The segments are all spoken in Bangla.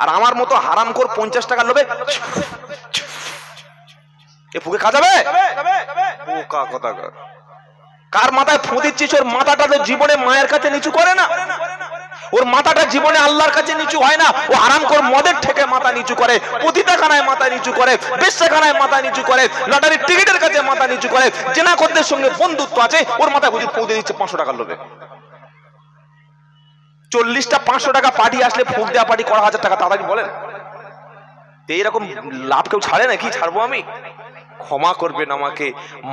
আর আমার মতো হারাম কর পঞ্চাশ টাকা লোবে এ ফুকে বোকা কথা কর। মাথায় ফু দিচ্ছিস? ওর মাথাটা তো জীবনে মায়ের কাছে নিচু করে না। ওর মাথাটা জীবনে আল্লাহর কাছে নিচু হয় না। ও আরাম করে মদের থেকে মাথা নিচু করে, পতিতাখানায় মাথা নিচু করে, বেশ্যাখানায় মাথা নিচু করে, লটারির টিকিটের কাছে মাথা নিচু করে, জেনা করদের সঙ্গে বন্ধুত্ব আছে, ওর মাথায় হুজুর ফুঁদে দিচ্ছে পাঁচশো টাকার লোভে। চল্লিশটা পাঁচশো টাকা পার্টি আসলে ফুঁক দেওয়া পার্টি করা হাজার টাকা তাড়াতাড়ি বলেন। তো এইরকম লাভ কেউ ছাড়ে নাকি? ছাড়বো আমি? ক্ষমা করবেন আমাকে।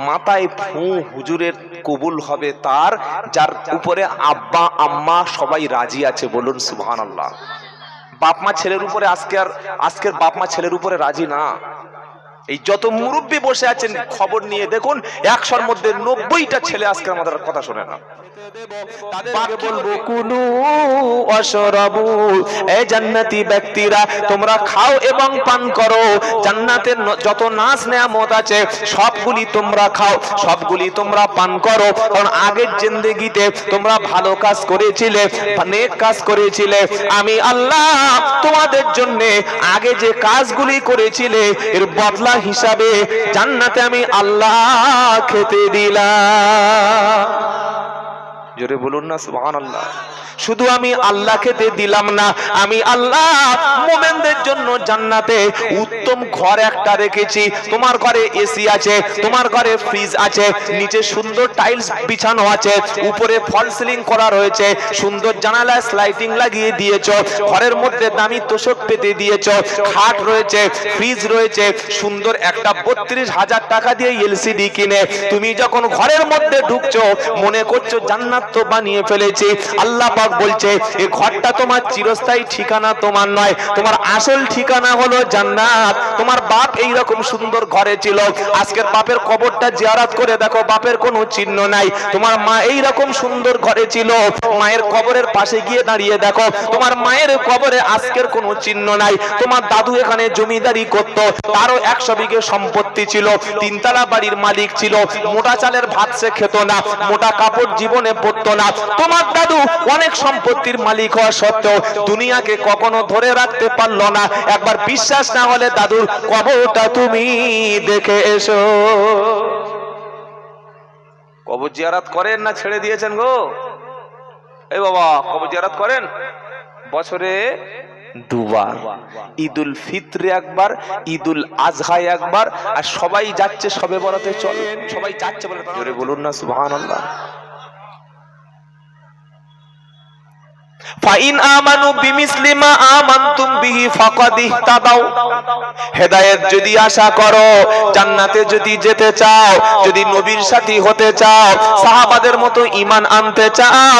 মাথায় ফু, হুজুরের কবুল হবে তার, যার উপরে আব্বা, আম্মা সবাই রাজি আছে, বলুন সুবহান আল্লাহ বাপমা ছেলের উপরে আজকে আর, আজকের বাপমা ছেলের উপরে রাজি না। এই যত মুরব্বী বসে আছেন, খবর নিয়ে দেখুন, একশোর মধ্যে নব্বইটা ছেলে আজকে আমাদের কথা শোনে না। তাদেরকে বলব কুলু অশরাবু। এই জান্নাতি ব্যক্তিরা তোমরা খাও এবং পান করো। জান্নাতের যত নাচ নেয়ামত আছে সবগুলি তোমরা খাও সবগুলি তোমরা পান করো। কারণ আগের জিন্দেগিতে তোমরা ভালো কাজ করেছিলে নেক কাজ করেছিলে। আমি আল্লাহ তোমাদের জন্য আগে যে কাজগুলি করেছিলে এর বদলা হিসাবে জান্নাতে আমি আল্লাহ খেতে দিলাম। জোরে বলুন না সুবাহ আল্লাহ শুধু আমি আল্লাহ খেতে দিলাম না, আমি আল্লাহ মোমেনদের জন্য জান্নাতে উত্তম ঘর একটা রেখেছি। তোমার ঘরে এসি আছে, তোমার ঘরে ফ্রিজ আছে, নিচে সুন্দর টাইলস বিছানো আছে, উপরে ফল সিলিং করা রয়েছে, সুন্দর জানালায় স্লাইটিং লাগিয়ে দিয়েছ, ঘরের মধ্যে দামি তোষক পেতে দিয়েছ, খাট রয়েছে ফ্রিজ রয়েছে, সুন্দর একটা বত্রিশ হাজার টাকা দিয়ে এলসিডি কিনে। তুমি যখন ঘরের মধ্যে ঢুকছো, মনে করছ জান্নাত তো বানিয়ে ফেলেছি, আল্লাহ পাক বলছে এই ঘরটা তোমার চিরস্থায়ী ঠিকানা, তোমার নয়। তোমার আসল ঠিকানা হলো জান্নাত। তোমার বাপ এই রকম সুন্দর ঘরে ছিল। আজকের বাপের কবরটা জিয়ারাত করে দেখো, বাপের কোনো চিহ্ন নাই। তোমার মা এই রকম সুন্দর ঘরে ছিল। মায়ের কবরের পাশে গিয়ে দাঁড়িয়ে দেখো, তোমার মায়ের কবরে আজকের কোনো চিহ্ন নাই। তোমার দাদু এখানে জমিদারি করত, তারও একশো বিঘে সম্পত্তি ছিল। তিনতলা বাড়ির মালিক ছিল। মোটা চালের ভাত সে খেত না, মোটা কাপড় জীবনে পরতো না। তোমার দাদু অনেক সম্পত্তির মালিক হওয়া সত্ত্বেও দুনিয়াকে কখনো ধরে রাখতে পারল না। একবার বিশ্বাস না হলে, দাদুর কবরটা তুমি দেখে এসো। কবর জিয়ারাত করেন না ছেড়ে দিয়েছেন গো? এই বাবা, কবর জিয়ারাত করেন? বছরে দুবার। ঈদুল ফিত্রে একবার, ঈদুল আজহায় একবার, আর সবাই যাচ্ছে সবে বরাতে চল সবাই যাচ্ছে বলে জোরে বলুন না, সুবহানাল্লাহ। ফাইন আমানু বিমিসলি মা আমানতুম বিহি ফাকাদ ইহতাদাও হেদায়েত যদি আশা করো, জান্নাতে যদি যেতে চাও, যদি নবীর সাথী হতে চাও, সাহাবাদের মতো ঈমান আনতে চাও,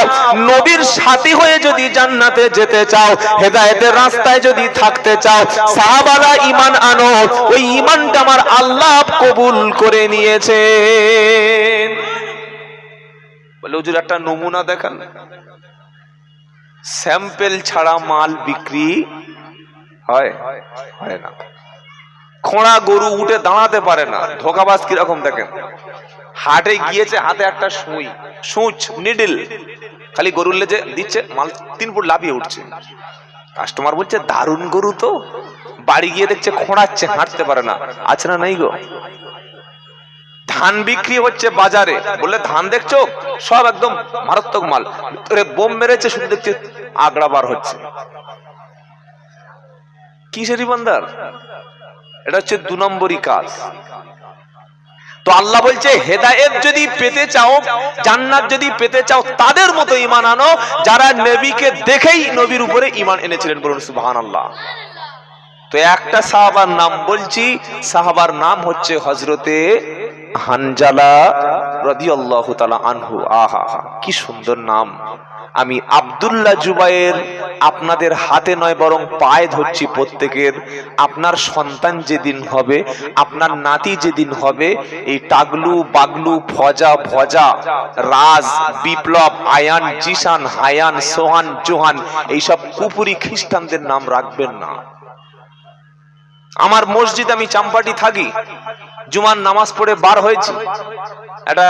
নবীর সাথী হয়ে যদি জান্নাতে যেতে চাও, হেদায়েতের রাস্তায় যদি থাকতে চাও, সাহাবারা ঈমান আনো, ওই ঈমানটা আমার আল্লাহ কবুল করে নিয়েছেন। বলে, হুজুর, একটা নমুনা দেখান। স্যাম্পেল ছাড়া মাল বিক্রি হয়? হয় না। খোঁড়া গরু উঠে দাঁড়াতে পারে না। ধোকাবাজ কীরকম দেখেন? হাটে গিয়েছে, হাতে একটা সুই। সুচ, নিডল। খালি গরুর লেজে দিচ্ছে, মাল তিন ফুট লাভিয়ে উঠছে। কাস্টমার বলছে, দারুণ গরু তো। বাড়ি গিয়ে দেখছে, খোঁড়াচ্ছে, হাঁটতে পারে না। আছে না নাই গো? ধান বিক্রি হচ্ছে বাজারে। বললে, ধান দেখছ? সব একদম মারাত্মক মাল। ভিতরে বোম মেরেছে, শুধু দেখছে আগড়া বার হচ্ছে। কিসের ইমানদার? এটা হচ্ছে দু নম্বরই কাজ। তো আল্লাহ বলছে, হেদায়েত যদি পেতে চাও, জান্নাত যদি পেতে চাও, তাদের মতো ইমান আনো, যারা নবীকে দেখেই নবীর উপরে ইমান এনেছিলেন। বলুন, সুবহানাল্লাহ। তো একটা সাহাবার নাম বলছি। সাহাবার নাম হচ্ছে হজরতে হানজালা রাদিয়াল্লাহু আনহু। আহা কি সুন্দর নাম। আমি আব্দুল্লাহ জুবাইয়ের আপনাদের হাতে নয়, বরং পায়ে ধরছি প্রত্যেকের। আপনার সন্তান যেদিন হবে, আপনার নাতি যেদিন হবে, এই টাগলু, বাগলু, ফজা, ভজা, রাজ, বিপ্লব, আয়ান জিসান হায়ান, সোহান, জোহান, এইসব কুপুরি খ্রিস্টানদের নাম রাখবেন না। আমার মসজিদ আমি চাম্পাটি থাকি। জুমার নামাজ পড়ে বার হয়েছি। একটা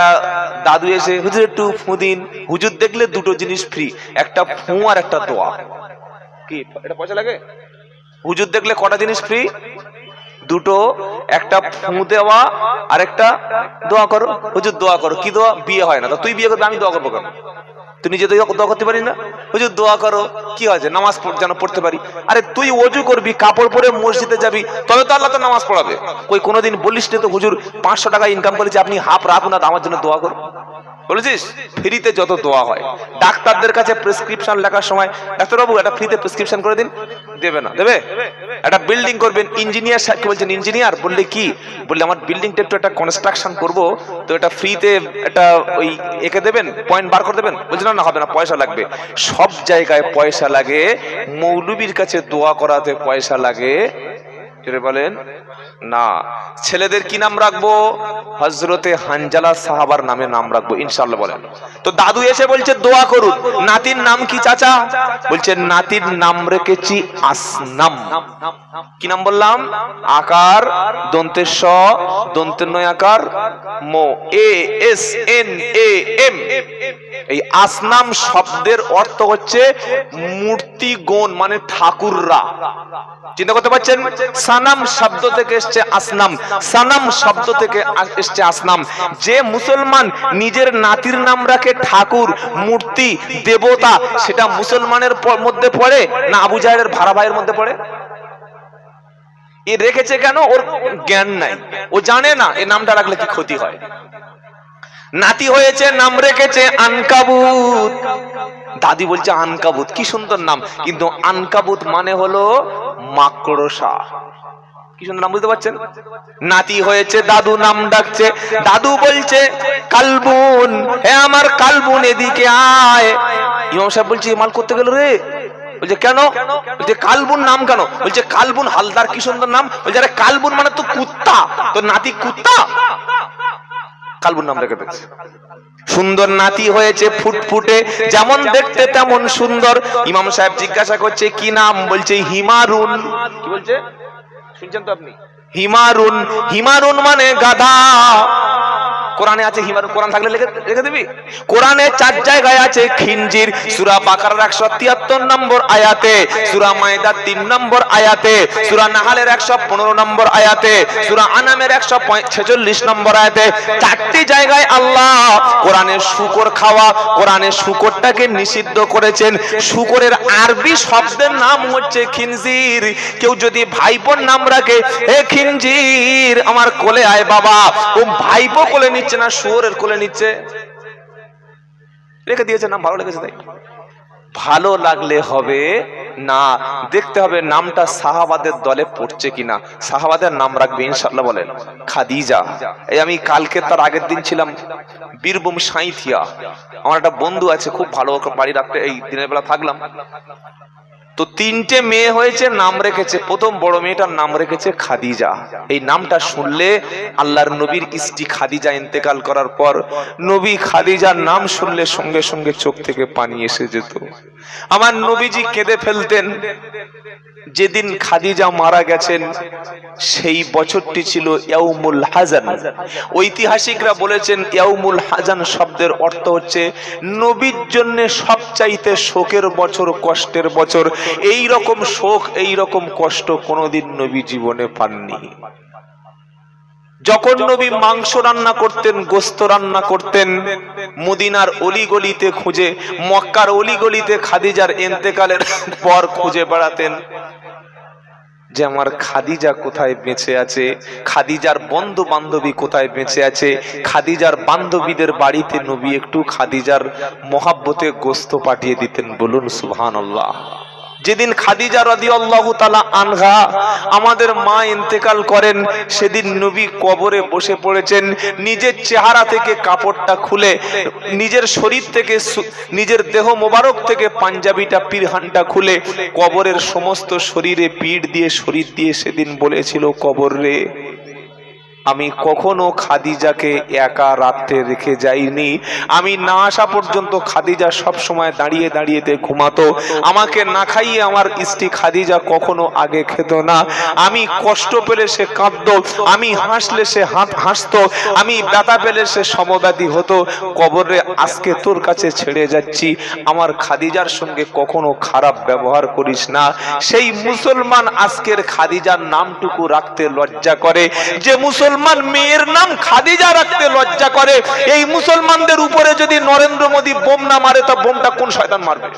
দাদু এসে, হুজুর একটু ফুদিন হুজুর দেখলে দুটো জিনিস ফ্রি একটা ফু আর একটা দোয়া। কি, এটা পয়সা লাগে? হুজুর দেখলে কটা জিনিস ফ্রি দুটো, একটা ফু দেওয়া আর একটা দোয়া করো। হুজুর দোয়া করো। কি দোয়া? বিয়ে হয় না। তো তুই বিয়ে করবি, আমি দোয়া করব কেন? তুই নিজে তো দোয়া করতে পারি না? হুজুর, দোয়া করো, কি হয়েছে নামাজ যেন পড়তে পারি। আরে তুই অজু করবি, কাপড় পরে মসজিদে যাবি, তবে তো আল্লাহ তো নামাজ পড়াবে। ওই কোনোদিন বলিস তো, হুজুর, পাঁচশো টাকা ইনকাম করেছে, আপনি হাফ রাখুন না, আমার জন্য দোয়া করো বলেছিস? ফ্রিতে যত দোয়া হয়। ডাক্তারদের কাছে প্রেসক্রিপশন লেখার সময়, ডাক্তারবাবু এটা ফ্রিতে প্রেসক্রিপশন করে দিন। দেবে না, দেবে? একটা বিল্ডিং করবেন ইঞ্জিনিয়ার সাহেব কি বলছেন ইঞ্জিনিয়ার বললে কি? বললে আমার বিল্ডিংটা একটু একটা কনস্ট্রাকশন করব, তো এটা ফ্রিতে একটা ওই একে দেবেন পয়েন্ট বার করে দেবেন? বলছে, না না, হবে না, পয়সা লাগবে। সব জায়গায় পয়সা লাগে, মৌলবীর কাছে দোয়া করাতে পয়সা লাগে যেটা বলেন, না। ছেলেদের কি নাম রাখব? হজরতে হানজালা সাহাবার নামে নাম রাখব ইনশাল্লাহ বলেন। তো দাদু এসে বলছে, দোয়া করুন। নাতির নাম কি, চাচা? বলছে, নাতির নাম রেখেছি আসনাম। কি নাম বললাম? আকার দন্তের স দন্তের নয় আকার, মো, A, S, N, A, M. এই আসনাম শব্দের অর্থ হচ্ছে মূর্তি গণ মানে ঠাকুররা। চিন্তা করতে পারছেন? সানাম শব্দ থেকে এসছে আসনাম। সানাম শব্দ থেকে এসছে আসনাম। যে মুসলমান নিজের নাতির নাম রাখে ঠাকুর, মূর্তি, দেবতা, সেটা মুসলমানের মধ্যে পড়ে না আবু জাহেলের ভাড়া ভাইয়ের মধ্যে পড়ে? এ রেখেছে কেন? ওর জ্ঞান নাই। ও জানে না এ নামটা রাখলে কি ক্ষতি হয়। নাতি হয়েছে, নাম রেখেছে আনকাবুত। দাদি বলছে আনকাবুত। কি সুন্দর নাম। কিন্তু আনকাবুত মানে হলো মাকড়সা। কি সুন্দর নাম বুঝতে পারছেন? নাতি হয়েছে, দাদু নাম ডাকছে। দাদু বলছে, কালবুন, হে আমার কালবুন এদিকে আয়। ইমাম সাহেব বলছে মাল করতে গেল রে? বলছে, কেন? বলছে, কালবুন নাম কেন? বলছে, কালবুন হালদার, কি সুন্দর নাম? বলছে, আরে কালবুন মানে তো কুত্তা। তো নাতি কুত্তা? কালবুন নাম রেখে দিয়েছে। সুন্দর নাতি হয়েছে ফুটফুটে, যেমন দেখতে তেমন সুন্দর। ইমাম সাহেব জিজ্ঞাসা করছে, কি নাম? বলছে হিমারুন কি বলছে? শুনছেন তো আপনি হিমারুন হিমারুন মানে গাধা কোরআনে আছে হিমারুন কোরআন থাকলে রেখে দিবি? কোরআনে চার জায়গায় আছে, খিনজির, সূরা বাকারার 173 নম্বর আয়াতে, সূরা মায়দার 3 নম্বর আয়াতে, সূরা নাহালের 115 নম্বর আয়াতে, সূরা আনামের 146 নম্বর আয়াতে, চারটি জায়গায় আল্লাহ কোরআনে শুকর খাওয়া কোরআনে শুকরটাকে নিষিদ্ধ করেছেন। শুকরের আরবি শব্দের নাম হচ্ছে খিনজির। কেউ যদি ভাইপোর নাম রাখে হে খিনজির, আমার কোলে আয় বাবা। ও ভাইপো কোলে নিচ্ছে না শুয়োরের কোলে নিচ্ছে। রেখে দিয়েছে নাম ভালো লেগেছে তাই। ভালো লাগলে হবে না, দেখতে হবে নামটা সাহাবাদের দলে পড়ছে কিনা। সাহাবাদের নাম রাখবে ইনশাল্লাহ বলেন, খাদিজা। এই আমি কালকে তার আগের দিন ছিলাম, বীরভূম সাঁইথিয়া। আমার একটা বন্ধু আছে, খুব ভালো বাড়ি রাখতে, এই দিনের বেলা থাকলাম। তো তিনটে মেয়ে হয়েছে, নাম রেখেছে। প্রথম বড় মেয়েটার নাম রেখেছে খাদিজা। এই নামটা শুনলে আল্লাহর নবীর স্ত্রী খাদিজা ইন্তেকাল করার পর নবী খাদিজার নাম শুনলে সঙ্গে সঙ্গে চোখ থেকে পানি এসে যেত। আমার নবীজি কেঁদে ফেলতেন। যেদিন খাদিজা মারা গেছেন, সেই বছরটি ছিল ইয়াউমুল হাজান। ঐতিহাসিকরা বলেছেন ইয়াউমুল হাজান শব্দের অর্থ হচ্ছে, নবীর জন্য সবচাইতে শোকের বছর, কষ্টের বছর। এই রকম শোক এই রকম কষ্ট কোনোদিন নবী জীবনে পাননি। যখন নবী মাংস রান্না করতেন, গোস্ত রান্না করতেন, মদিনার অলিগলিতে খুঁজে, মক্কার অলিগলিতে খাদিজার এন্তেকালের পর খুঁজে বেড়াতেন যে আমার খাদিজা কোথায় বেঁচে আছে, খাদিজার বন্ধু বান্ধবী কোথায় বেঁচে আছে, খাদিজার বান্ধবীদের বাড়িতে নবী একটু খাদিজার মহাব্বতে গোস্ত পাঠিয়ে দিতেন। বলুন সুবহান যেদিন খাদিজা রদি আল্লাহ তালা আনহা আমাদের মা ইন্তেকাল করেন, সেদিন নবী কবরে বসে পড়েছেন, নিজের চেহারা থেকে কাপড়টা খুলে, নিজের শরীর থেকে নিজের দেহ মোবারক থেকে পাঞ্জাবিটা, পিরহানটা খুলে, কবরের সমস্ত শরীরে পিঠ দিয়ে, শরীর দিয়ে সেদিন বলেছিল, কবর রে। আমি কখনো খাদিজাকে একা রাত্রে রেখে যাইনি। আমি না আসা পর্যন্ত খাদিজা সব সময় দাঁড়িয়ে দাঁড়িয়েতে ঘুমাতো। আমাকে না খাইয়ে আমার স্ত্রী খাদিজা কখনো আগে খেত না। আমি কষ্ট পেলে সে কাঁদতো, আমি হাসলে সে হাত হাসতো, আমি ব্যথা পেলে সে সমব্যাধি হতো। কবরে আজকে তোর কাছে ছেড়ে যাচ্ছি। আমার খাদিজার সঙ্গে কখনো খারাপ ব্যবহার করিস না। সেই মুসলমান আজকের খাদিজার নামটুকু রাখতে লজ্জা করে। যে মুসলমান মেয়ের নাম খাদিজা রাখতে লজ্জা করে। এই মুসলমানদের উপরে যদি নরেন্দ্র মোদী বোম না মারে, তা বোমটা কোন শয়তান মারবে?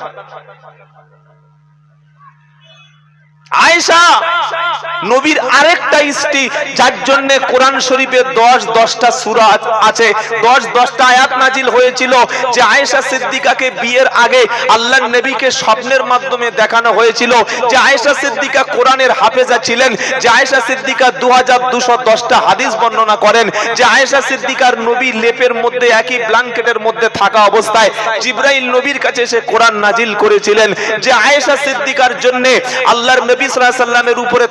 আয়েশা! নবীর আরেকটা স্ত্রী যার জন্য কোরআন শরীফে দশ, দশটা সুরা আছে। দশ, দশটা আয়াত নাজিল হয়েছিল যে আয়েশা সিদ্দিকাকে বিয়ের আগে আল্লাহ নবীকে স্বপ্নের মাধ্যমে দেখানো হয়েছিল যে আয়েশা সিদ্দিকা কোরআনের হাফেজা ছিলেন, যে আয়েশা সিদ্দিকা দু হাজার দুশো দশটা হাদিস বর্ণনা করেন, যে আয়েশা সিদ্দিকার নবী লেপের মধ্যে, একই ব্ল্যাঙ্কেটের মধ্যে থাকা অবস্থায় জিব্রাইল নবীর কাছে সে কোরআন নাজিল করেছিলেন, যে আয়েশা সিদ্দিকার জন্য আল্লাহর নবী সাল্লামের উপরে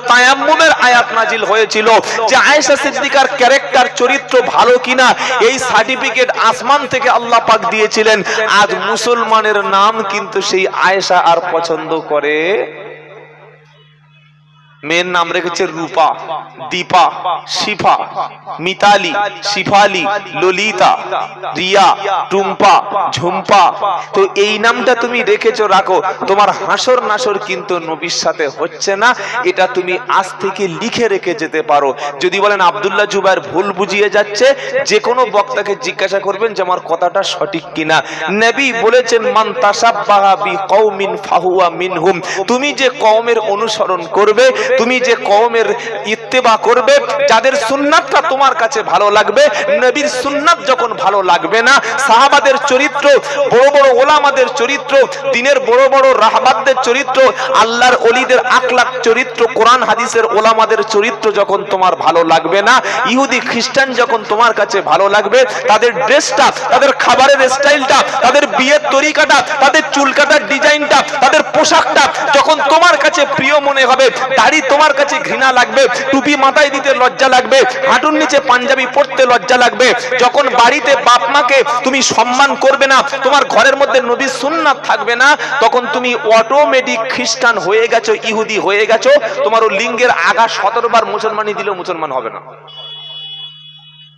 তায়াম্মুমের আয়াত নাজিল হয়েছিল যে আয়েশা সিদ্দিকার ক্যারেক্টার, চরিত্র ভালো কিনা, এই সার্টিফিকেট আসমান থেকে আল্লাহ পাক দিয়েছিলেন। আজ মুসলমানের নাম কিন্তু সেই আয়েশা আর পছন্দ করে মেয়ের নাম রেখেছে রূপা, দীপা, শিফা, মিতালি, শিফালি, ললিতা, রিয়া, টুম্পা, ঝুম্পা। তো এই নামটা তুমি রেখেছো, রাখো। তোমার হাসর নাসর কিন্তু নবীর সাথে হচ্ছে না। এটা তুমি আজ থেকে লিখে রেখে যেতে পারো। যদি বলেন আব্দুল্লাহ জুবাইর ভুল বুঝিয়ে যাচ্ছে যে কোনো বক্তাকে জিজ্ঞাসা করবেন যে আমার কথাটা সঠিক কিনা। নবী বলেছেন, মান তাসাব্বাহা বি কওমিন ফাহুয়া মিনহুম। তুমি যে কওমের অনুসরণ করবে তুমি যে কওমের ইত্তেবা করবে যাদের সুন্নাতটা তোমার কাছে ভালো লাগবে নবীর সুন্নাত যখন ভালো লাগবে না সাহাবাদের চরিত্র বড় বড় ওলামাদের চরিত্র দিনের বড় বড় রাহবাদদের চরিত্র আল্লাহর অলিদের আকলাক চরিত্র কোরআন হাদিসের ওলামাদের চরিত্র যখন তোমার ভালো লাগবে না ইহুদি খ্রিস্টান যখন তোমার কাছে ভালো লাগবে তাদের ড্রেসটা তাদের খাবারের স্টাইলটা তাদের বিয়ের তরিকাটা তাদের চুল কাটার ডিজাইনটা তাদের পোশাকটা যখন তোমার কাছে প্রিয় মনে হবে দাড়ি তোমার কাছে ঘৃণা লাগবে, টুপি মাথায় দিতে লজ্জা লাগবে, হাঁটুর নিচে পাঞ্জাবি পড়তে লজ্জা লাগবে। যখন বাড়িতে বাপ মাকে তুমি সম্মান করবে না, তোমার ঘরের মধ্যে নবী সুন্নাত থাকবে না, তখন তুমি অটোমেটিক খ্রিস্টান হয়ে গেছো, ইহুদি হয়ে গেছো, তোমার ও লিঙ্গের আগা সতেরো বার মুসলমানি দিলেও মুসলমান হবে না।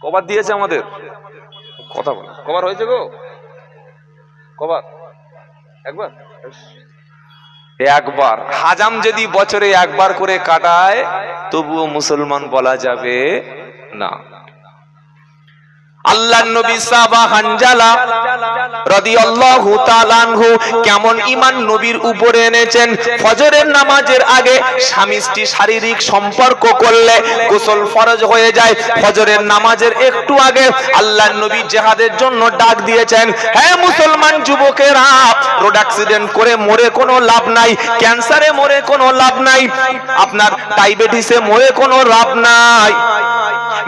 কবার দিয়েছে আমাদের? কথা বল। কবার হয়েছে গো? কবার? একবার? একবার। হাজাম যদি বছরে একবার করে কাটায় তবুও মুসলমান বলা যাবে না। আল্লাহ নবী সাবা হানজালা রাদিয়াল্লাহু তাআলা আনহু কেমন ঈমান নবীর উপরে এনেছেন? ফজরের নামাজের আগে স্বামী শারীরিক সম্পর্ক করলে গোসল ফরজ হয়ে যায়। ফজরের নামাজের একটু আগে আল্লাহ নবী জিহাদের জন্য ডাক দিয়েছেন হ্যাঁ মুসলমান যুবকেরা, রোড অ্যাক্সিডেন্ট করে মরে কোনো লাভ নাই, ক্যান্সারে মরে কোনো লাভ নাই, আপনার ডায়াবেটিসে মরে কোনো লাভ নাই।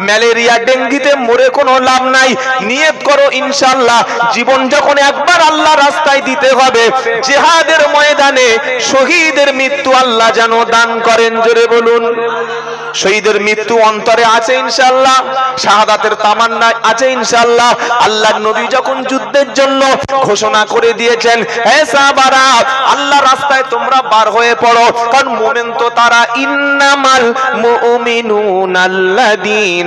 ম্যালেরিয়া, ডেঙ্গিতে মরে কোনো লাভ নাই। নিয়ত করো ইনশাল্লাহ জীবন যখন একবার আল্লাহ রাস্তায় দিতে হবে, জেহাদের ময়দানে শহীদের মৃত্যু আল্লাহ যেন দান করেন, জোরে বলুন। শহীদের মৃত্যু অন্তরে আছে ইনশাল্লাহ শাহাদাতের তামান্না আছে ইনশাল্লাহ আল্লাহ নবী যখন যুদ্ধের জন্য ঘোষণা করে দিয়েছেন, হে সাহাবারা, আল্লাহ রাস্তায় তোমরা বার হয়ে পড়ো। কারণ মোমেন তো তারা, ইন্নামাল মুমিনুনা আল্লাযীনা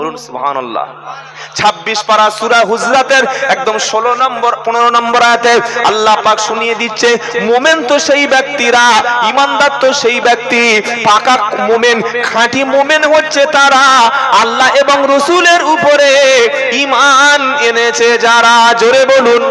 বলুন সুহান আল্লাহ ছাব্বিশ পারা সুরা হুজরাতের একদম ষোলো নম্বর, পনেরো নম্বর আয়াতে আল্লাহ পাক শুনিয়ে দিচ্ছে, মোমেন তো সেই ব্যক্তিরা, ইমানদার তো সেই ব্যক্তি, পাকা মোমেন, খাঁটি মোমেন হচ্ছে তারা, আল্লাহ এবং রসুলের উপরে ইমান এনেছে যারা। জোরে বলুন।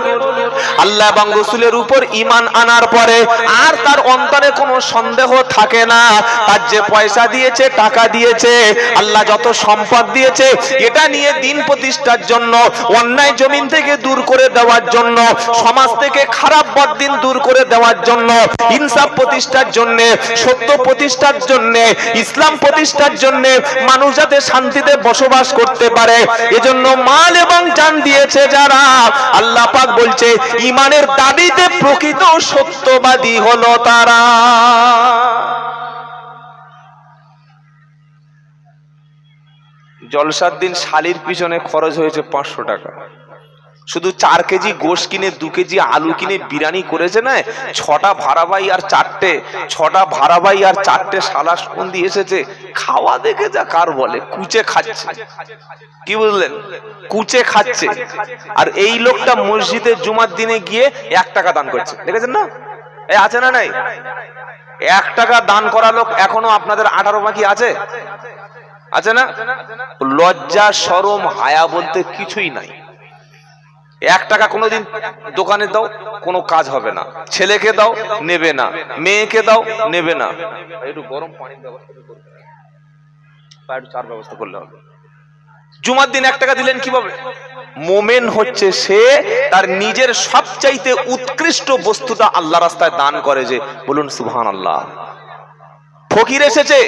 আল্লাহ এবং রসুলের উপর ইমান আনার পরে আর তার অন্তরে কোনো সন্দেহ থাকে না। তার যে পয়সা দিয়েছে, টাকা দিয়েছে, আল্লাহ যত সম্পদ দিয়েছে, এটা নিয়ে দিন প্রতিষ্ঠার জন্য, অন্যায় জমিন থেকে দূর করে দেওয়ার জন্য, সমাজ থেকে খারাপ বদিন দূর করে দেওয়ার জন্য, ইনসাফ প্রতিষ্ঠার জন্য, সত্য প্রতিষ্ঠার জন্য, ইসলাম প্রতিষ্ঠার জন্য মানুষ যাতে শান্তিতে বসবাস করতে পারে। এজন্য মাল এবং জান দিয়েছে যারা। আল্লাহ পাক বলছে ইমানের দাবিতে প্রকৃত সত্যবাদী হলো তারা। জলসার দিন শালির পিছনে খরচ হয়েছে পাঁচশো টাকা। শুধু চার কেজি গোশ কিনে, দু কেজি আলু কিনে বিরিয়ানি করেছে না ছটা ভাড়াবাই আর চারটে, ছটা ভাড়াবাই আর চারটে সালাস কোন দিয়ে এসেছে। খাওয়া দেখে যা কার বলে, কুচে খাচ্ছে। কি বুঝলেন কুচে খাচ্ছে। আর এই লোকটা মসজিদে জুমার দিনে গিয়ে এক টাকা দান করছে। দেখেছেন না? এ আছে না নাই? এক টাকা দান করা লোক এখনও আপনাদের আঠারো বাকি আছে? আছে না? লজ্জা সরম হায়া বলতে কিছুই নাই। এক টাকা কোনোদিন দোকানে দাও কোনো কাজ হবে না। ছেলেকে দাও নেবে না। মেয়েকে দাও নেবে না। একটু গরম পানির ব্যবস্থা করবে। বা একটু চার ব্যবস্থা করলে হবে। জুমার দিন এক টাকা দিলেন কীভাবে? মোমেন হচ্ছে সে তার নিজের সবচাইতে উৎকৃষ্ট বস্তুটা আল্লাহ রাস্তায় দান করে যে বলুন সুবহান আল্লাহ ফকির এসেছে।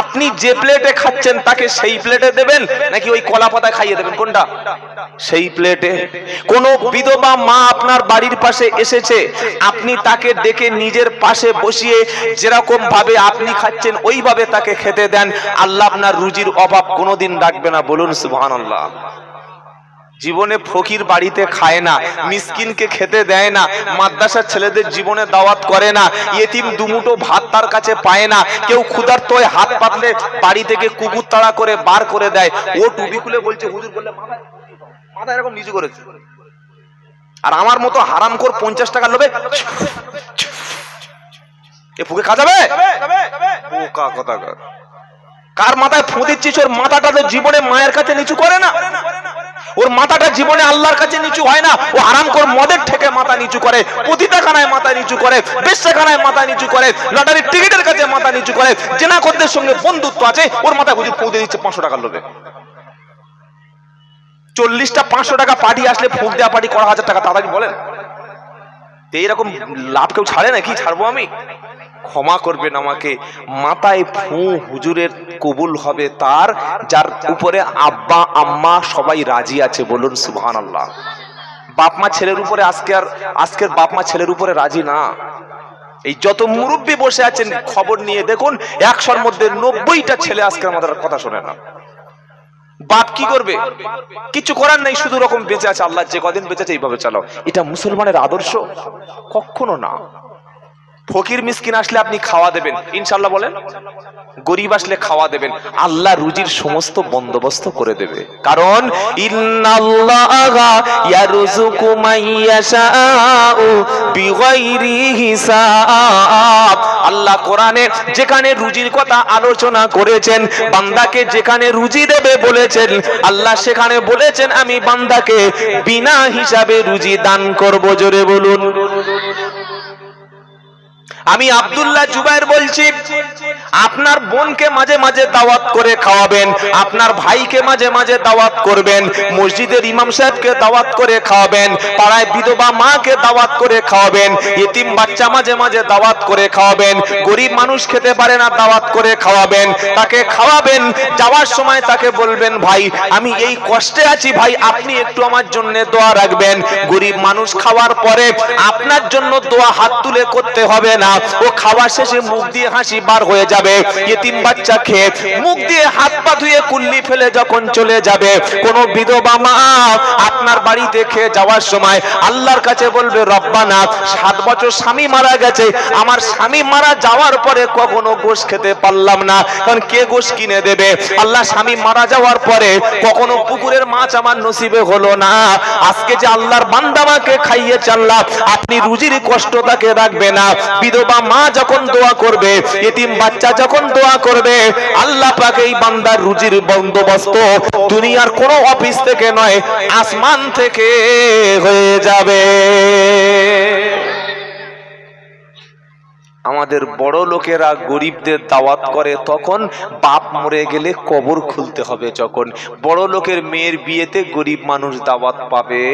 আপনি যে প্লেটে খাচ্ছেন, তাকে সেই প্লেটে দেবেন? নাকি ওই কলা পাতায় খাইয়ে দেবেন? কোনটা? সেই প্লেটে কোন বিধবা মা আপনার বাড়ির পাশে এসেছে। আপনি তাকে ডেকে নিজের পাশে বসিয়ে যেরকম ভাবে আপনি খাচ্ছেন, ওইভাবে তাকে খেতে দেন। আল্লাহ আপনার রুজির অভাব কোনোদিন রাখবে না। বলুন, সুবহানাল্লাহ। জীবনে ফকির বাড়িতে খায় না, মিসকিনকে খেতে দেয় না, মাদ্রাসার ছেলেদের জীবনে দাওয়াত করে না, ইয়েতিম দুমুটো ভাত তার কাছে পায় না, কেউ ক্ষুধার্ত হয়ে হাত পাতলে বাড়ি থেকে কুকুর তাড়া করে বার করে দেয়। ও টুবি খুলে বলছে, হুজুর বললে মাথা এরকম নিচু করেছে। আর আমার মতো হারাম কর পঞ্চাশ টাকা লোবে এ ফুকে খাজাবে কার মাথায় ফুঁদিচ্ছিস ওর মাথাটা তো জীবনে মায়ের কাছে নিচু করে না। ওর মাথাটা জীবনে আল্লাহর কাছে নিচু হয় না। ও আরাম করে মদের থেকে মাথা নিচু করে পতিতাখানায় মাথা নিচু করে, বেশ্যাখানায় মাথা নিচু করে, লটারির টিকিটের কাছে মাথা নিচু করে, জেনাকরদের সঙ্গে বন্ধুত্ব আছে, ওর মাথায় হুজুর পৌঁছে দিচ্ছে পাঁচশো টাকার লোভে। চল্লিশটা পাঁচশো টাকা পার্টি আসলে ফুক দেওয়া পার্টি করা হাজার টাকা তাড়াতাড়ি বলেন? এইরকম লাভ কেউ ছাড়ে নাকি? ছাড়বো আমি? ক্ষমা করবেন আমাকে। মাথায় ফু হুজুরের কবুল হবে তার, যার উপরে আব্বা, আম্মা সবাই রাজি আছে বলুন সুবহান আল্লাহ বাপ মা ছেলের উপরে আজকে আর আজকের বাপ মা ছেলের উপরে রাজি না। এই যত মুরব্বী বসে আছেন, খবর নিয়ে দেখুন, একশোর মধ্যে নব্বইটা ছেলে আজকে আমাদের কথা শোনে না। বাপ কি করবে? কিছু করার নাই, শুধু রকম বেঁচে আছে, আল্লাহ যে কদিন বেঁচে আছে এইভাবে চালাও। এটা মুসলমানের আদর্শ? কখনো না। ফকির মিসকিন আসলে আপনি খাওয়া দেবেন। ইনশাল্লাহ বলেন। গরিব আসলে খাওয়া দেবেন। আল্লাহ রুজির সমস্ত বন্দোবস্ত করে দেবে। কারণ আল্লাহ কোরআনে যেখানে রুজির কথা আলোচনা করেছেন, বান্দাকে যেখানে রুজি দেবে বলেছেন, আল্লাহ সেখানে বলেছেন, আমি বান্দাকে বিনা হিসাবে রুজি দান করব। জোরে বলুন। আমি আব্দুল্লাহ জুবাইর বলছি, আপনার বোনকে মাঝে মাঝে দাওয়াত করে খাওয়াবেন, আপনার ভাইকে মাঝে মাঝে দাওয়াত করবেন, মসজিদের ইমাম সাহেবকে দাওয়াত করে খাওয়াবেন, পাড়ায় বিধবা মাকে দাওয়াত করে খাওয়াবেন এতিম বাচ্চা মাঝে মাঝে দাওয়াত করে খাওয়াবেন, গরিব মানুষ খেতে পারে না দাওয়াত করে খাওয়াবেন, তাকে খাওয়াবেন, যাওয়ার সময় তাকে বলবেন, ভাই, আমি এই কষ্টে আছি, ভাই, আপনি একটু আমার জন্য দোয়া রাখবেন। গরিব মানুষ খাওয়ার পরে আপনার জন্য দোয়া হাত তুলে করতে হবে না। ও খাওয়া শেষে মুখ দিয়ে হাসি বার হয়ে যাবে। এতিম বাচ্চা খেয়ে মুখ দিয়ে হাত পা ধুয়ে কুল্লি ফেলে যখন চলে যাবে, কোন বিধবা মা আপনার বাড়িতে খেয়ে যাওয়ার সময় আল্লাহর কাছে বলবে, রব্বানা, সাত বছর স্বামী মারা গেছে। আমার স্বামী মারা যাওয়ার পরে কখনো গোশ খেতে পারলাম না। কারণ কে গোশ কিনে দেবে? আল্লাহ স্বামী মারা যাওয়ার পরে কখনো পুকুরের মাছ আমার নসিবে হলো না। আজকে যে আল্লাহর বান্দামাকে খাইয়ে চাল্লাম আপনি রুজির কষ্ট তাকে রাখবে না। বিধবা বিধবা মা যখন দোয়া করবে এতিম বাচ্চা যখন দোয়া করবে, আল্লাহ পাক এই বান্দার রুজির বন্দোবস্ত দুনিয়ার কোনো অফিস থেকে নয়, আসমান থেকে হয়ে যাবে। আমাদের বড় লোকেরা গরিবদের দাওয়াত করে, তখন বাপ মরে গেলে কবর খুলতে হবে যখন। বড় লোকের মেয়ের বিয়েতে গরিব মানুষ দাওয়াত পাবে।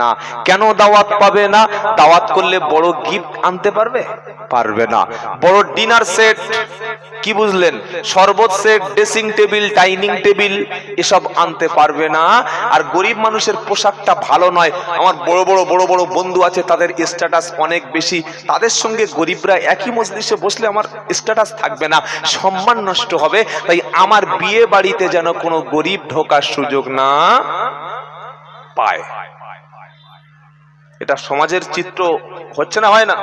না। কেন দাওয়াত পাবে না? দাওয়াত করলে বড় গিফট আনতে পারবে? পারবে না। বড় ডিনার সেট কি বুঝলেন? শরবত set dressing table dining table এসব আনতে পারবে না। আর গরিব মানুষের পোশাকটা ভালো নয়। আমার বড় বড় বড় বড় বন্ধু আছে, তাদের স্ট্যাটাস অনেক বেশি। তাদের সঙ্গে গরিবরা একই মজলিসে বসলে আমার স্ট্যাটাস থাকবে না। সম্মান নষ্ট হবে। তাই আমার বিয়ে বাড়িতে যেন কোনো গরিব ঢোকার সুযোগ না পায়। এটা সমাজের চিত্র, হচ্ছে না, হয় না?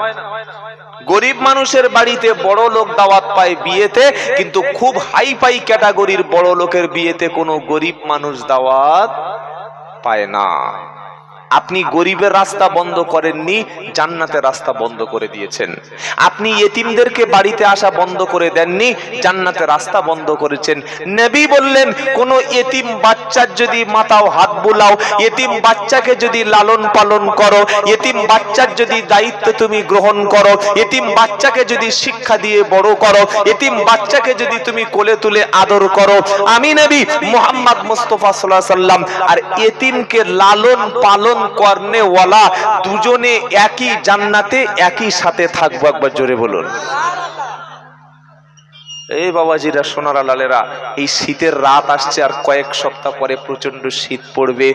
গরিব মানুষের বাড়িতে বড় লোক দাওয়াত পায় বিয়েতে, কিন্তু খুব হাই পাই ক্যাটাগরির বড় লোকের বিয়েতে কোনো গরিব মানুষ দাওয়াত পায় না। আপনি গরিবের রাস্তা বন্ধ করেননি, জান্নাতের রাস্তা বন্ধ করে দিয়েছেন। আপনি এতিমদেরকে বাড়িতে আসা বন্ধ করে দেননি, জান্নাতের রাস্তা বন্ধ করেছেন। নবী বললেন, কোন এতিম বাচ্চার যদি মাথাও হাত বুলাও এতিম বাচ্চাকে যদি লালন পালন করো এতিম বাচ্চার যদি দায়িত্ব তুমি গ্রহণ করো এতিম বাচ্চাকে যদি শিক্ষা দিয়ে বড় করো এতিম বাচ্চাকে যদি তুমি কোলে তুলে আদর করো। আমি নবী মোহাম্মদ মুস্তফা সাল্লাহ সাল্লাম আর এতিমকে লালন পালন করনে ওয়ালা দুজনে একই জান্নাতে একই সাথে থাকব একবার জোরে বলুন। এই বাবাজিরা, সোনারা, লালেরা, এই শীতের রাত আসছে আর কয়েক সপ্তাহ পরে প্রচণ্ড শীত পড়বে।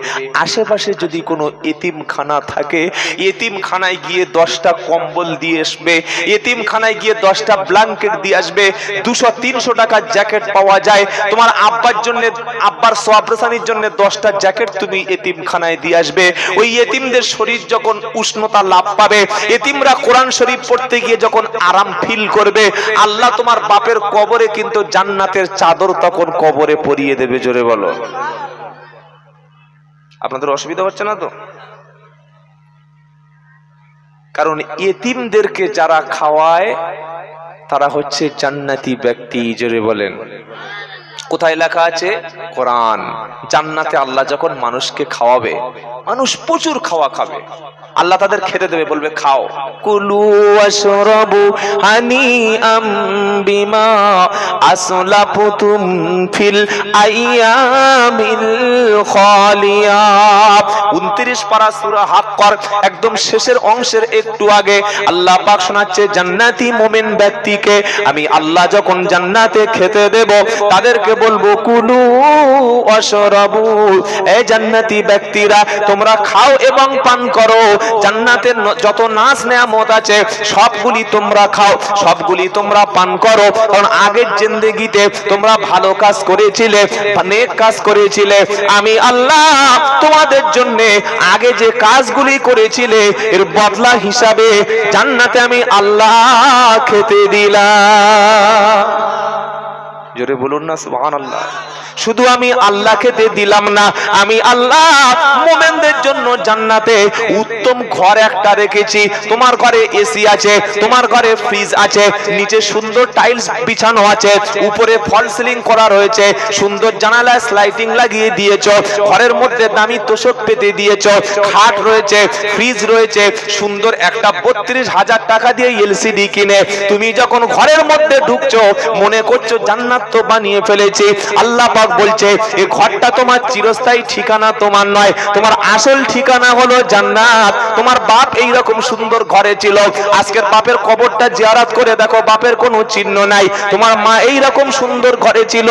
আশেপাশে যদি কোনো এতিমখানা থাকে, এতিমখানায় গিয়ে দশটা কম্বল দিয়ে আসবে, এতিমখানায় গিয়ে দশটা ব্ল্যাঙ্কেট দিয়ে আসবে, দুশো, তিনশো টাকার জ্যাকেট পাওয়া যায়। তোমার আব্বার জন্য, আব্বার সোয়াব্রসানির জন্য দশটা জ্যাকেট তুমি এতিমখানায় দিয়ে আসবে। ওই এতিমদের শরীর যখন উষ্ণতা লাভ পাবে, এতিমরা কোরআন শরীফ পড়তে গিয়ে যখন আরাম ফিল করবে, আল্লাহ তোমার বাপের কবরে কিন্তু জান্নাতের চাদর তখন কবরে পরিয়ে দেবে, জোরে বলো। আপনাদের অসুবিধা হচ্ছে না তো? কারণ এতিমদেরকে যারা খাওয়ায়, তারা হচ্ছে জান্নাতি ব্যক্তি, জোরে বলেন। কোথায় লেখা আছে? কোরআন। জান্নাতে আল্লাহ যখন মানুষকে খাওয়াবে, মানুষ প্রচুর খাওয়া খাবে। আল্লাহ তাদের খেতে দেবে, বলবে, খাও। কুলু আশরাবু হানি আম বিমা আসলাফতুম ফিল আইয়ামিল খালিয়া। 29 পারা সূরা হাক্কর একদম শেষের অংশের একটু আগে আল্লাহ পাক শোনাচ্ছে, জান্নাতি মুমিন ব্যক্তিকে আমি আল্লাহ যখন জান্নাতে খেতে দেব, তাদেরকে বলব কুলু অশরাবু এই জান্নাতি ব্যক্তিরা, তোমরা খাও এবং পান করো। জান্নাতের যত নাচ নেয়ামত আছে, সবগুলি তোমরা খাও, সবগুলি তোমরা পান করো। কারণ আগের জিন্দেগিতে তোমরা ভালো কাজ করেছিলে নেক কাজ করেছিলে। আমি আল্লাহ তোমাদের জন্য আগে যে কাজগুলি করেছিলে, এর বদলা হিসাবে জান্নাতে আমি আল্লাহ খেতে দিলাম। জোরে বলুন না, সুবহানাল্লাহ। শুধু আমি আল্লাহ খেতে দিলাম না, আমি আল্লাহ মোমেনদের জন্য জান্নাতে উত্তম ঘর একটা রেখেছি। তোমার ঘরে এসি আছে, তোমার ঘরে ফ্রিজ আছে, নিচে সুন্দর টাইলস বিছানো আছে, উপরে ফল সিলিং করা রয়েছে, সুন্দর জানালায় স্লাইডিং লাগিয়ে দিয়েছ, ঘরের মধ্যে দামি তোষক পেতে দিয়েছ, খাট রয়েছে, ফ্রিজ রয়েছে, সুন্দর একটা বত্রিশ হাজার টাকা দিয়ে এলসিডি কিনে। তুমি যখন ঘরের মধ্যে ঢুকছো, মনে করছ জান্নাত তো বানিয়ে ফেলেছি। আল্লাহ পাক বলছে এই ঘরটা তোমার চিরস্থায়ী ঠিকানা, তোমার নয়। তোমার আসল ঠিকানা হলো জান্নাত। তোমার বাপ এই রকম সুন্দর ঘরে ছিল। আজকের বাপের কবরটা জিয়ারাত করে দেখো, বাপের কোনো চিহ্ন নাই। তোমার মা এই রকম সুন্দর ঘরে ছিল।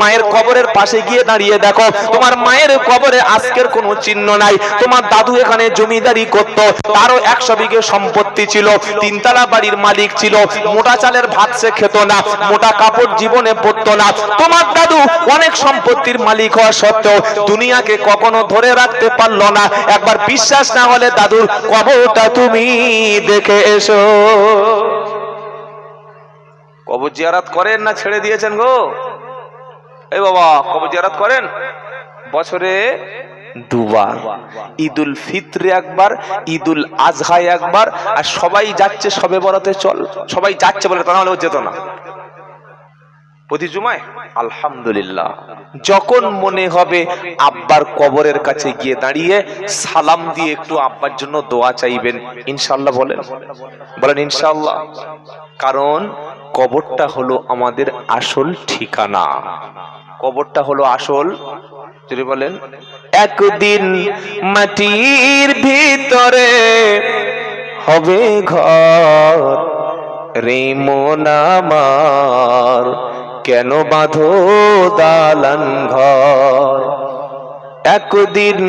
মায়ের কবরের পাশে গিয়ে দাঁড়িয়ে দেখো, তোমার মায়ের কবরে আজকের কোনো চিহ্ন নাই। তোমার দাদু এখানে জমিদারি করত, তারও একশো বিঘে সম্পত্তি ছিল। তিনতলা বাড়ির মালিক ছিল। মোটা চালের ভাত সে খেত না। মোটা কাপড় জীবনে না তোমার দাদু অনেক সম্পত্তির মালিক হওয়া সত্ত্বেও দুনিয়াকে কখনো ধরে রাখতে না। একবার বিশ্বাস না হলে দাদুর কবরটা তুমি দেখে এসো। কবর জিয়ারাত করেন না ছেড়ে দিয়েছেন গো? এই বাবা, কবর জিয়ারাত করেন? বছরে দুবার। ঈদুল ফিত্রে একবার, ঈদুল আজহায় একবার, আর সবাই যাচ্ছে সবে বরাতে চল, সবাই যাচ্ছে বলে তা নাহলে যেত না। প্রতি জুমায়? আলহামদুলিল্লাহ। যখন মনে হবে আব্বার কবরের কাছে গিয়ে দাঁড়িয়ে সালাম দিয়ে একটু আব্বার জন্য দোয়া চাইবেন ইনশাল্লাহ বলেন। বলেন ইনশাল্লাহ কারণ কবরটা হলো আমাদের আসল ঠিকানা। কবরটা হলো আসল, যদি বলেন, একদিন মাটির ভিতরে হবে ঘর, রে মন আমার। কেন বাঁধো দালান ঘর? একদিন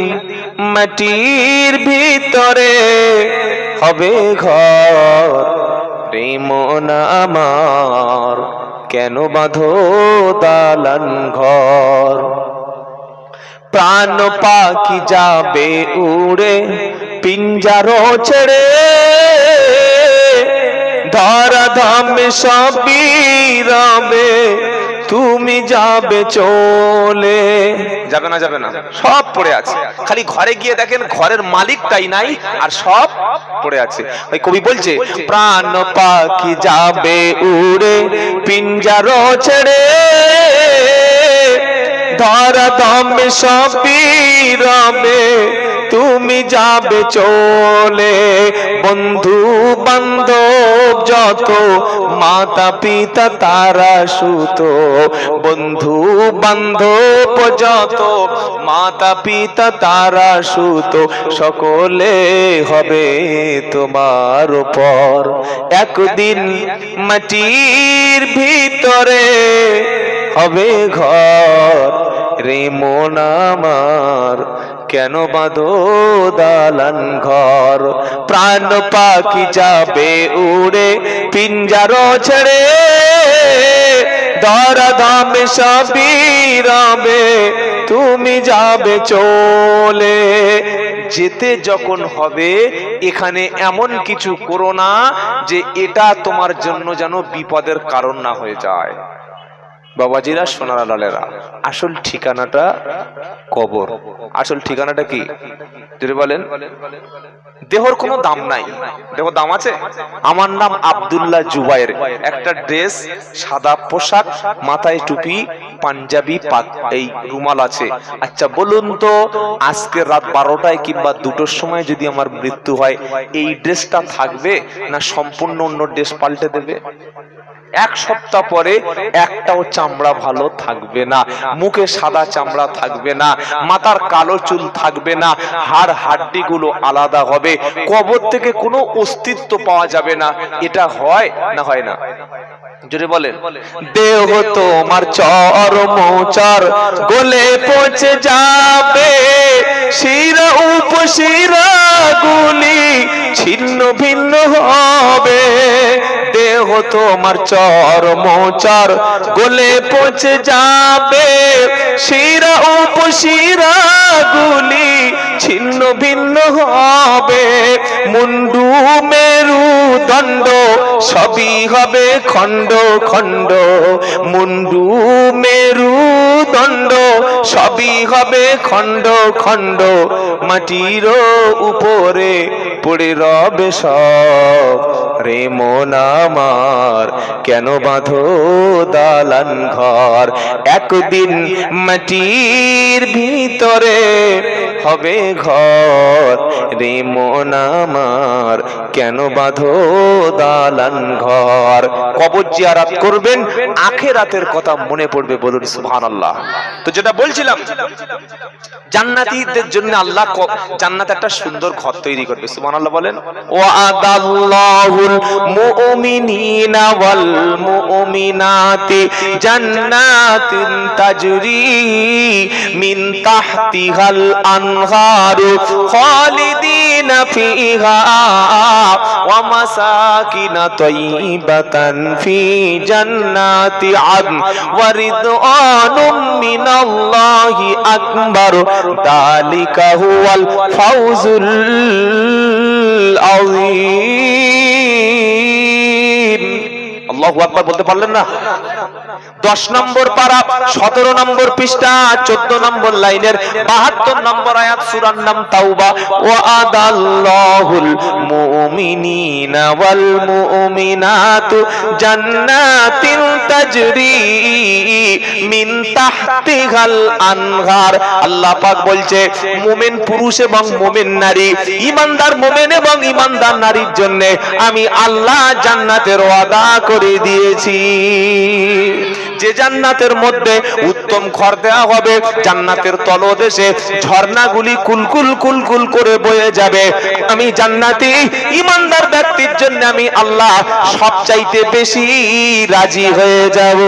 মাটির ভিতরে হবে ঘর। মন আমার, কেন বাঁধো দালান ঘর? প্রাণ পাখি যাবে উড়ে, পিঞ্জারো ছেড়ে ধরা ধামে সবই রবে, তুমি যাবে চলে। যাবে না যাবে না। সব পড়ে আছে। খালি ঘরে গিয়ে দেখেন ঘরের মালিকটাই নাই আর সব পড়ে আছে। ওই কবি বলছে, প্রাণ পাখি যাবে উড়ে, পিঞ্জারো ছেড়ে। ধরা দমে সবই রবে তুমি যাবে চলে। বন্ধু বান্ধব যত মাতা পিতা তারা সুত। বন্ধু বান্ধব যত মাতা পিতা তারা সুত। সকলে হবে তোমার উপর। একদিন মাটির ভিতরে হবে ঘর। রে মন আমার কেন বাঁধো দালান ঘর? প্রাণ পাখি যাবে উড়ে, পিঞ্জার ছেড়ে। ধরা দামে সবই রবে, তুমি যাবে চলে। যেতে যখন হবে, এখানে এমন কিছু করো না যে এটা তোমার জন্য যেন বিপদের কারণ না হয়ে যায়। বাবাজিরা, সোনারা লালেরা। আসল ঠিকানাটা কবর। আসল ঠিকানাটা কি? যদি বলেন, দেহর কোনো দাম নাই। দেহ দাম আছে? আমার নাম আব্দুল্লাহ জুবাইর। একটা ড্রেস, সাদা পোশাক, মাথায় টুপি, পাঞ্জাবি পাক এই রুমাল আছে। আচ্ছা বলুন তো, আজকে রাত বারোটায় কিংবা দুটোর সময় যদি আমার মৃত্যু হয়, এই ড্রেসটা থাকবে না সম্পূর্ণ অন্য ড্রেস পাল্টে দেবে? এক সপ্তাহ পরে একটাও চামড়া ভালো থাকবে না, মুখে সাদা চামড়া থাকবে না, মাথার কালো চুল থাকবে না, হাড় হাড্ডি গুলো আলাদা হবে, কবর থেকে কোনো অস্তিত্ব পাওয়া যাবে না, এটা হয় না হয় না? জোরে বলেন। দেহ তোমার চর মোচর, গলে পচে যাবে। শিরা উপশিরা গুলি ছিন্ন ভিন্ন হবে। দেহ তোমার চর মোচর, গলে পচে যাবে। শিরা উপশিরা গুলি ছিন্ন ভিন্ন হবে। মুন্ডু মেরু দণ্ড, সবই হবে খণ্ড খণ্ড। মুন্ডু মেরু দণ্ড, সবই হবে খণ্ড খণ্ড। মাটির উপরে পড়ে রবে সব, রে মন আমার, কেন বাঁধো দালান ঘর? একদিন মাটির ভিতরে হবে ঘর। রে মন আমার, কেন বাঁধো দালান ঘর? কবর জিয়ারাত করবেন আখে রাতের কথা মনে পড়বে বলুন সুবহানাল্লাহ। তো যেটা বলছিলাম, জান্নাতীদের জন্য আল্লাহ জান্নাতে একটা সুন্দর ঘর তৈরি করবে সুবহানাল্লাহ বলেন, ওয়াদাল্লাহুল মুমিনিনা ওয়াল মুমিনাতি জান্নাতিন তাজরি মিন তাহতিহাল আনহারু খালিদিনা ফিহা ওয়া মাসাকিনা তাইয়িবাতান ফি জান্নাতি আদন ওয়া রিদওয়ানুম মিনাল্লাহি আকবার। দালিকা হুয়াল ফাউজুল আযীম আল্লাহু আকবার বলতে পারলেন না? দশ নম্বর পারা, সতেরো নম্বর পৃষ্ঠা, চোদ্দ নম্বর লাইনের বাহাত্তর নম্বর আয়াত সুরার নাম তাওবা। ও মুমিনিনা ওয়াল মুমিনাতু জান্নাতিন তাজরি মিন তাহতিহাল আনহার। আল্লাহ পাক বলছে, মুমিন পুরুষ এবং মুমিন নারী, ইমানদার মুমিন এবং ইমানদার নারীর জন্য আমি আল্লাহ জান্নাতের ওয়াদা করে দিয়েছি। যে জান্নাতের মধ্যে উত্তম ঘর দেওয়া হবে, জান্নাতের তলদেশে ঝর্ণাগুলি কুলকুল কুলকুল করে বয়ে যাবে। আমি জান্নাতি, ইমানদার ব্যক্তির জন্য আমি আল্লাহ সবচাইতে বেশি রাজি হয়ে যাব।